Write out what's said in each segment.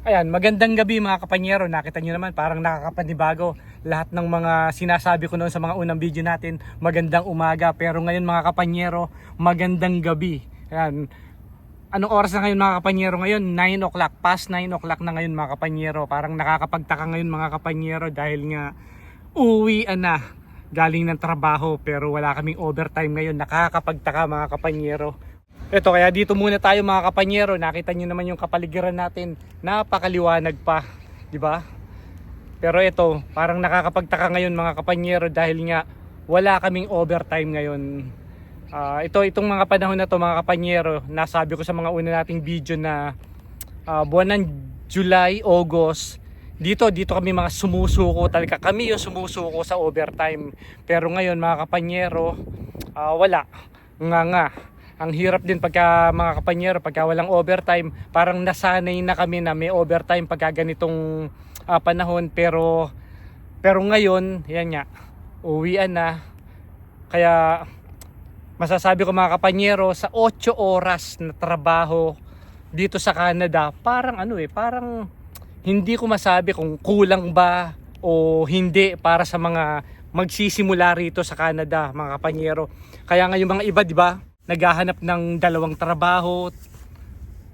Ayan, magandang gabi mga kapanyero. Nakita nyo naman, parang nakakapanibago. Lahat ng mga sinasabi ko noon sa mga unang video natin, magandang umaga. Pero ngayon mga kapanyero, magandang gabi. Ayan, anong oras na ngayon mga kapanyero? Ngayon, 9 o'clock. Past 9 o'clock na ngayon mga kapanyero. Parang nakakapagtaka ngayon mga kapanyero dahil nga uwian na galing ng trabaho pero wala kaming overtime ngayon. Nakakapagtaka mga kapanyero. Ito kaya dito muna tayo mga kapanyero. Nakita niyo naman yung kapaligiran natin. Napakaliwanag pa, 'di ba? Pero ito, parang nakakapagtaka ngayon mga kapanyero dahil nga wala kaming overtime ngayon. Ah, ito itong mga panahon na to mga kapanyero, nasabi ko sa mga una nating video na ah, buwan ng July, August, dito dito kami mga sumusuko talaga. Kami yung sumusuko sa overtime. Pero ngayon mga kapanyero, ah, wala. Nga nga. Ang hirap din pagka mga kapanyero, pagka walang overtime, parang nasanay na kami na may overtime pagka ganitong ah, panahon. Pero pero ngayon, yan nga, uwian na. Kaya masasabi ko mga kapanyero, sa 8 oras na trabaho dito sa Canada, parang ano eh, parang hindi ko masabi kung kulang ba o hindi para sa mga magsisimula rito sa Canada, mga kapanyero. Kaya nga yung mga iba, di ba, naghahanap ng dalawang trabaho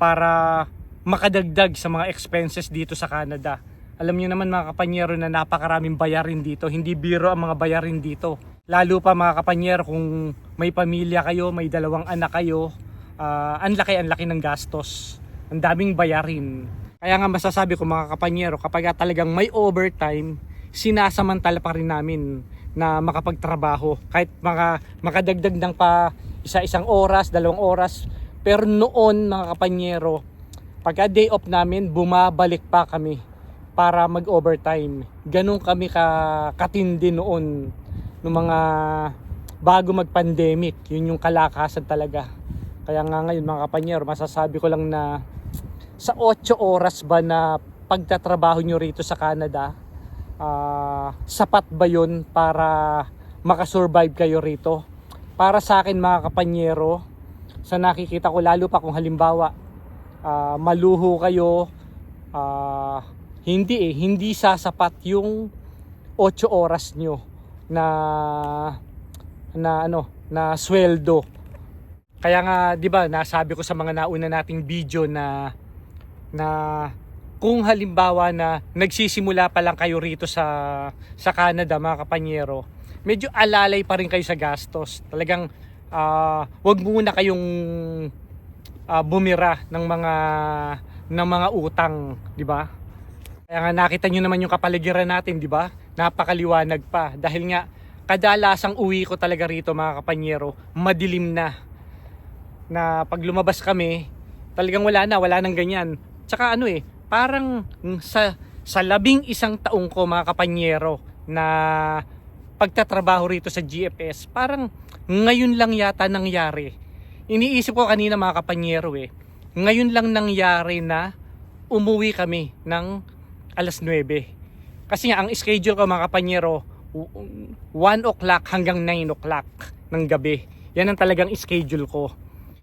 para makadagdag sa mga expenses dito sa Canada. Alam niyo naman mga kapanyero na napakaraming bayarin dito. Hindi biro ang mga bayarin dito. Lalo pa mga kapanyero kung may pamilya kayo, may dalawang anak kayo, ah, ang laki ang laki ng gastos. Ang daming bayarin. Kaya nga masasabi ko mga kapanyero, kapag talagang may overtime, sinasamantala pa rin namin na makapagtrabaho. Kahit maka, makadagdag ng pa isa-isang oras, dalawang oras. Pero noon mga kapanyero, pagka day off namin, bumabalik pa kami para mag-overtime. Ganun kami ka katindi noon ng mga bago mag-pandemic. Yun yung kalakasan talaga. Kaya nga ngayon mga kapanyero, masasabi ko lang na sa 8 oras ba na pagtatrabaho nyo rito sa Canada, ah, sapat ba yun para makasurvive kayo rito? Para sa akin mga kapanyero, sa nakikita ko lalo pa kung halimbawa ah, maluho kayo, ah, hindi eh, hindi sasapat yung 8 oras nyo na na ano, na sweldo. Kaya nga, 'di ba, nasabi ko sa mga nauna nating video na na kung halimbawa na nagsisimula pa lang kayo rito sa sa Canada mga kapanyero, medyo alalay pa rin kayo sa gastos. Talagang ah, wag muna kayong ah, bumira ng mga ng mga utang, di ba? Kaya nga nakita nyo naman yung kapaligiran natin, di ba? Napakaliwanag pa dahil nga kadalasang uwi ko talaga rito mga kapanyero, madilim na. Na pag lumabas kami, talagang wala na, wala nang ganyan. Tsaka ano eh, parang sa sa labing isang taong ko mga kapanyero na pagtatrabaho rito sa GFS, parang ngayon lang yata nangyari. Iniisip ko kanina mga kapanyero eh, ngayon lang nangyari na umuwi kami ng alas 9. Kasi nga ang schedule ko mga kapanyero, 1 o'clock hanggang 9 o'clock ng gabi. Yan ang talagang schedule ko.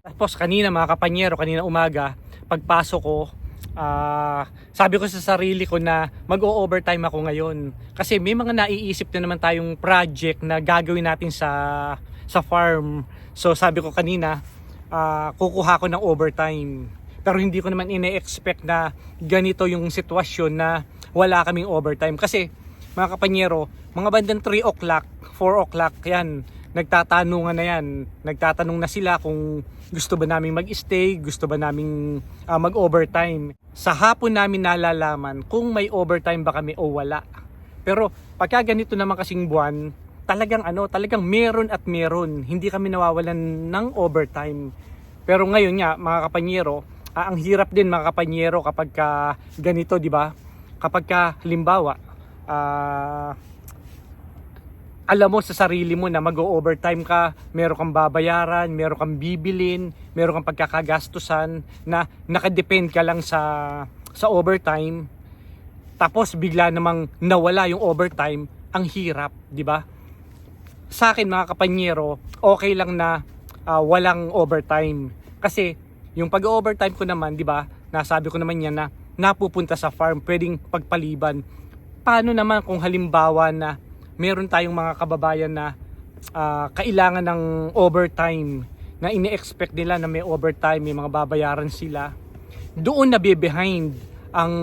Tapos kanina mga kapanyero, kanina umaga, pagpasok ko, ah, sabi ko sa sarili ko na mag-o-overtime ako ngayon. Kasi may mga naiisip na naman tayong project na gagawin natin sa sa farm. So sabi ko kanina, ah, kukuha ko ng overtime. Pero hindi ko naman ine-expect na ganito yung sitwasyon na wala kaming overtime. Kasi mga kapanyero, mga bandang 3 o'clock, 4 o'clock, yan, nagtatanungan na yan. Nagtatanong na sila kung gusto ba naming mag-stay, gusto ba naming ah, mag-overtime. Sa hapon namin nalalaman kung may overtime ba kami o wala. Pero pagka ganito naman kasing buwan, talagang ano, talagang meron at meron. Hindi kami nawawalan ng overtime. Pero ngayon nga, mga kapanyero, ah, ang hirap din mga kapanyero kapag ka ganito, di ba? Kapag ka, halimbawa, ah, alam mo sa sarili mo na mag-overtime ka, meron kang babayaran, meron kang bibilin, meron kang pagkakagastusan na nakadepend ka lang sa sa overtime. Tapos bigla namang nawala yung overtime, ang hirap, 'di ba? Sa akin mga kapanyero, okay lang na ah, walang overtime. Kasi yung pag-overtime ko naman, 'di ba? Nasabi ko naman yan na napupunta sa farm, pwedeng pagpaliban. Paano naman kung halimbawa na meron tayong mga kababayan na ah, kailangan ng overtime na ini-expect nila na may overtime, may mga babayaran sila. Doon na behind ang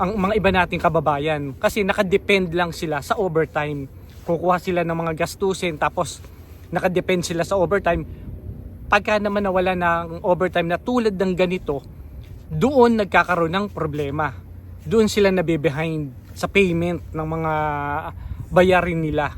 ang mga iba nating kababayan kasi nakadepend lang sila sa overtime. Kukuha sila ng mga gastusin tapos nakadepend sila sa overtime. Pagka naman nawala ng overtime na tulad ng ganito, doon nagkakaroon ng problema. Doon sila nabe-behind sa payment ng mga bayarin nila.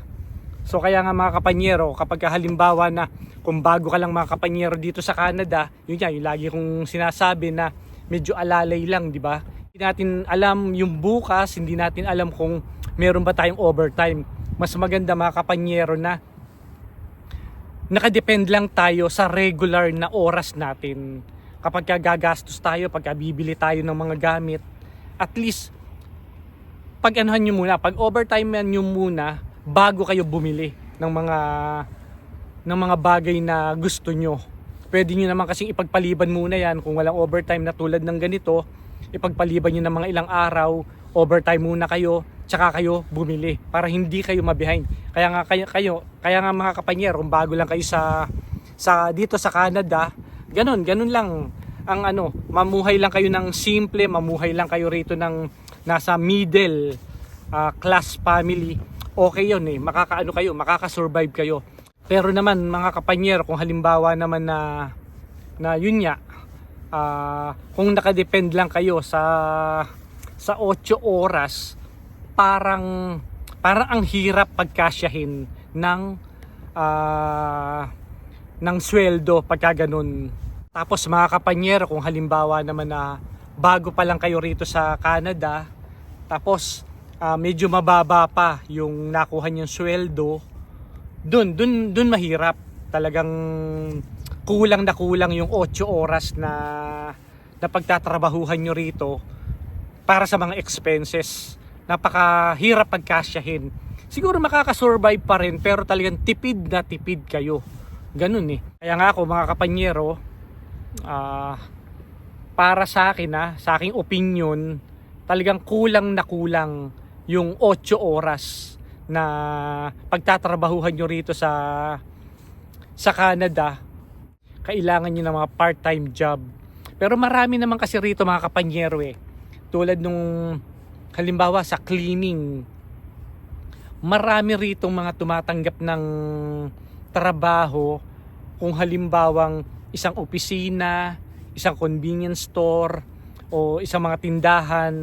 So kaya nga mga kapanyero, kapag halimbawa na kung bago ka lang mga kapanyero dito sa Canada, yun yan, yung lagi kong sinasabi na medyo alalay lang, di ba? Hindi natin alam yung bukas, hindi natin alam kung meron ba tayong overtime. Mas maganda mga kapanyero na nakadepend lang tayo sa regular na oras natin. Kapag ka gagastos tayo, pag bibili tayo ng mga gamit, at least pag anuhan nyo muna, pag overtime nyo muna bago kayo bumili ng mga ng mga bagay na gusto nyo. Pwede nyo naman kasing ipagpaliban muna yan kung walang overtime na tulad ng ganito. Ipagpaliban nyo ng mga ilang araw, overtime muna kayo, tsaka kayo bumili para hindi kayo mabehind. Kaya nga kayo, kayo kaya nga mga kapanyero, kung bago lang kayo sa sa dito sa Canada, ganun, ganun lang ang ano, mamuhay lang kayo ng simple, mamuhay lang kayo rito ng nasa middle ah, class family. Okay yun eh, makakaano kayo, makakasurvive kayo. Pero naman mga kapanyero, kung halimbawa naman na na yun nga, ah, kung nakadepend lang kayo sa sa 8 oras, parang parang ang hirap pagkasyahin ng ah, ng sweldo pagka ganun. Tapos mga kapanyero, kung halimbawa naman na bago pa lang kayo rito sa Canada, tapos ah, medyo mababa pa yung nakuha niyong sweldo, dun, dun, dun mahirap. Talagang kulang na kulang yung 8 oras na, na pagtatrabahuhan nyo rito para sa mga expenses. Napakahirap pagkasyahin. Siguro makakasurvive pa rin pero talagang tipid na tipid kayo. Ganun eh. Kaya nga ako mga kapanyero, ah, para sa akin na sa aking opinion, talagang kulang na kulang yung 8 oras na pagtatrabahuhan nyo rito sa sa Canada. Kailangan nyo ng mga part-time job. Pero marami naman kasi rito mga kapanyero eh. Tulad nung halimbawa sa cleaning. Marami rito mga tumatanggap ng trabaho kung halimbawang isang opisina, isang convenience store, o isang mga tindahan,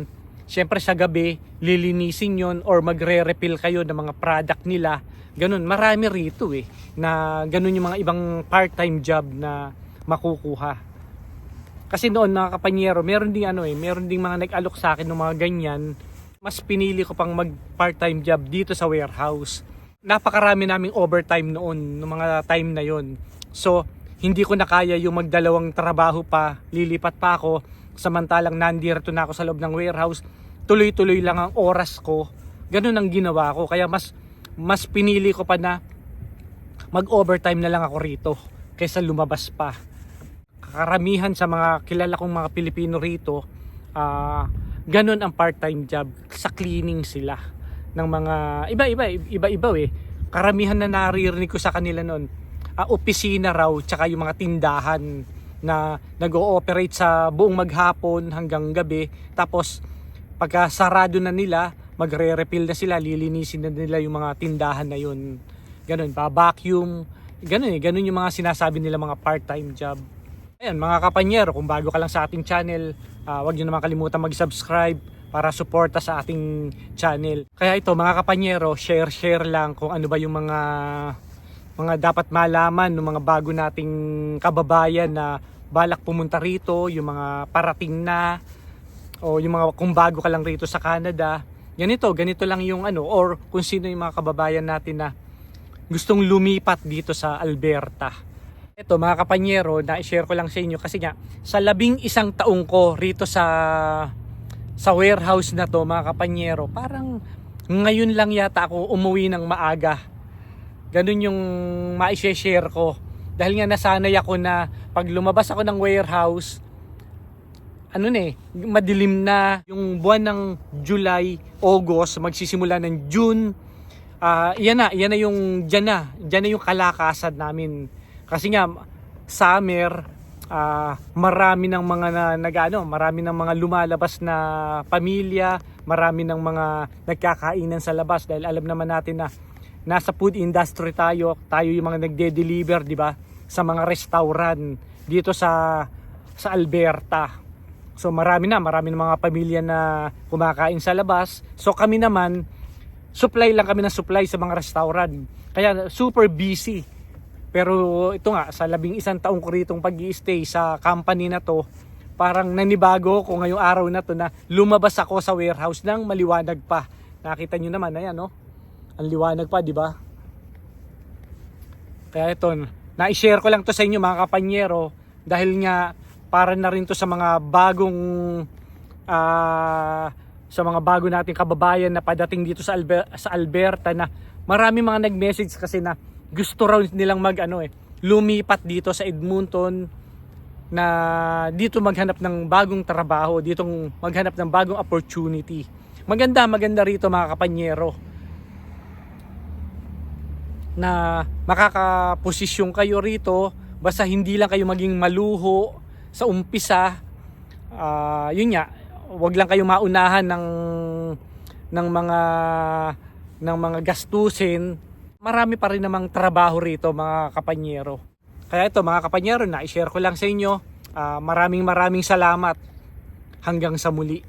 syempre sa gabi, lilinisin yon or magre-refill kayo ng mga product nila. Ganun, marami rito eh, na ganun yung mga ibang part-time job na makukuha. Kasi noon mga kapanyero, meron ding ano eh, meron ding mga nag-alok sa akin ng mga ganyan. Mas pinili ko pang mag part-time job dito sa warehouse. Napakarami naming overtime noon, ng mga time na yon. So, hindi ko na kaya yung magdalawang trabaho pa, lilipat pa ako, samantalang nandito na ako sa loob ng warehouse, tuloy-tuloy lang ang oras ko. Ganun ang ginawa ko. Kaya mas mas pinili ko pa na mag-overtime na lang ako rito kaysa lumabas pa. Karamihan sa mga kilala kong mga Pilipino rito, ah ganun ang part-time job. Sa cleaning sila ng mga iba-iba, iba-iba eh. Karamihan na naririnig ko sa kanila noon, ah, opisina raw, tsaka yung mga tindahan na nag-ooperate sa buong maghapon hanggang gabi. Tapos pagka sarado na nila, magre-refill na sila, lilinisin na nila yung mga tindahan na yun. Ganun, pa-vacuum. Ganun eh, ganun yung mga sinasabi nila mga part-time job. Ayan, mga kapanyero, kung bago ka lang sa ating channel, ah, huwag nyo naman kalimutan mag-subscribe para suporta sa ating channel. Kaya ito, mga kapanyero, share-share lang kung ano ba yung mga mga dapat malaman ng mga bago nating kababayan na balak pumunta rito, yung mga parating na o yung mga kung bago ka lang rito sa Canada. Ganito, ganito lang yung ano or kung sino yung mga kababayan natin na gustong lumipat dito sa Alberta. Ito mga kapanyero, na-share ko lang sa inyo kasi nga sa labing isang taong ko rito sa sa warehouse na to mga kapanyero, parang ngayon lang yata ako umuwi ng maaga ganun yung ma-share ko. Dahil nga nasanay ako na pag lumabas ako ng warehouse, ano na eh, madilim na yung buwan ng July, August, magsisimula ng June. Ah, yan na, yan na yung diyan na, diyan na yung kalakasan namin. Kasi nga summer, ah, marami ng mga na, nagano, marami ng mga lumalabas na pamilya, marami ng mga nagkakainan sa labas dahil alam naman natin na nasa food industry tayo, tayo yung mga nagde-deliver, di ba? Sa mga restaurant dito sa sa Alberta. So marami na, marami ng mga pamilya na kumakain sa labas. So kami naman, supply lang kami ng supply sa mga restaurant. Kaya super busy. Pero ito nga, sa labing isang taong ko ritong pag stay sa company na to, parang nanibago ko ngayong araw na to na lumabas ako sa warehouse ng maliwanag pa. Nakita nyo naman, ayan no? Ang liwanag pa, di ba? Kaya ito, na-share ko lang to sa inyo mga kapanyero dahil nga para na rin to sa mga bagong ah, sa mga bago nating kababayan na padating dito sa, Alber- sa Alberta na marami mga nag-message kasi na gusto raw nilang mag ano eh lumipat dito sa Edmonton na dito maghanap ng bagong trabaho, dito maghanap ng bagong opportunity. Maganda, maganda rito mga kapanyero na makakaposisyon kayo rito basta hindi lang kayo maging maluho sa umpisa Ah, yun nga wag lang kayo maunahan ng ng mga ng mga gastusin. Marami pa rin namang trabaho rito mga kapanyero. Kaya ito mga kapanyero na i-share ko lang sa inyo. Ah, maraming maraming salamat. Hanggang sa muli